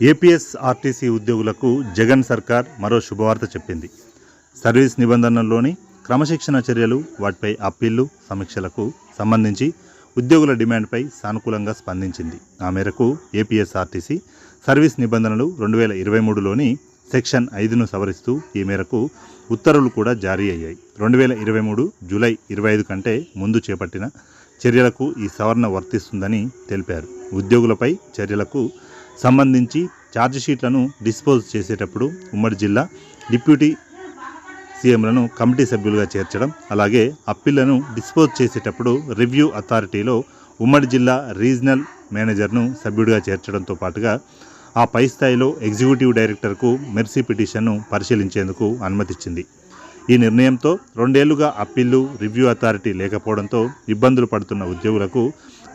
APS RTC ఉద్యోగులకు జగన్ సర్కార్ మరో శుభవార్త చెప్పింది. సర్వీస్ నిబంధనల్లోని క్రమశిక్షణ చర్యలు వాటిపై అప్పీళ్ళు సమీక్షలకు సంబంధించి ఉద్యోగుల డిమాండ్పై సానుకూలంగా స్పందించింది. ఆ మేరకు ఏపీఎస్ఆర్టీసీ సర్వీస్ నిబంధనలు రెండు వేల ఇరవై మూడులోని సెక్షన్ ఐదును సవరిస్తూ ఈ మేరకు ఉత్తర్వులు కూడా జారీ అయ్యాయి. రెండు వేల ఇరవై మూడు జూలై ఇరవై ఐదు కంటే ముందు చేపట్టిన చర్యలకు ఈ సవరణ వర్తిస్తుందని తెలిపారు. ఉద్యోగులపై చర్యలకు సంబంధించి ఛార్జిషీట్లను డిస్పోజ్ చేసేటప్పుడు ఉమ్మడి జిల్లా డిప్యూటీ సీఎంలను కమిటీ సభ్యులుగా చేర్చడం అలాగే అప్పీళ్ళను డిస్పోజ్ చేసేటప్పుడు రివ్యూ అథారిటీలో ఉమ్మడి జిల్లా రీజనల్ మేనేజర్ను సభ్యుడిగా చేర్చడంతో పాటుగా ఆ పై స్థాయిలో ఎగ్జిక్యూటివ్ డైరెక్టర్కు మెర్సీ పిటిషన్ను పరిశీలించేందుకు అనుమతిచ్చింది. ఈ నిర్ణయంతో రెండేళ్ళుగా అప్పీళ్ళు రివ్యూ అథారిటీ లేకపోవడంతో ఇబ్బందులు పడుతున్న ఉద్యోగులకు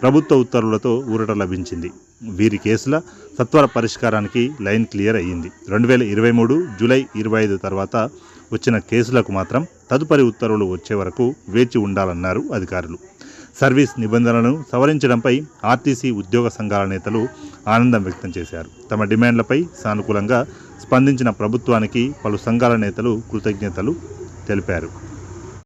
ప్రభుత్వ ఉత్తర్వులతో ఊరట లభించింది. వీరి కేసుల సత్వర పరిష్కారానికి లైన్ క్లియర్ అయ్యింది. రెండు వేల ఇరవై మూడు జూలై ఇరవై ఐదు తర్వాత వచ్చిన కేసులకు మాత్రం తదుపరి ఉత్తర్వులు వచ్చే వరకు వేచి ఉండాలన్నారు అధికారులు. సర్వీస్ నిబంధనలను సవరించడంపై ఆర్టీసీ ఉద్యోగ సంఘాల నేతలు ఆనందం వ్యక్తం చేశారు. తమ డిమాండ్లపై సానుకూలంగా స్పందించిన ప్రభుత్వానికి పలు సంఘాల నేతలు కృతజ్ఞతలు తెలిపారు.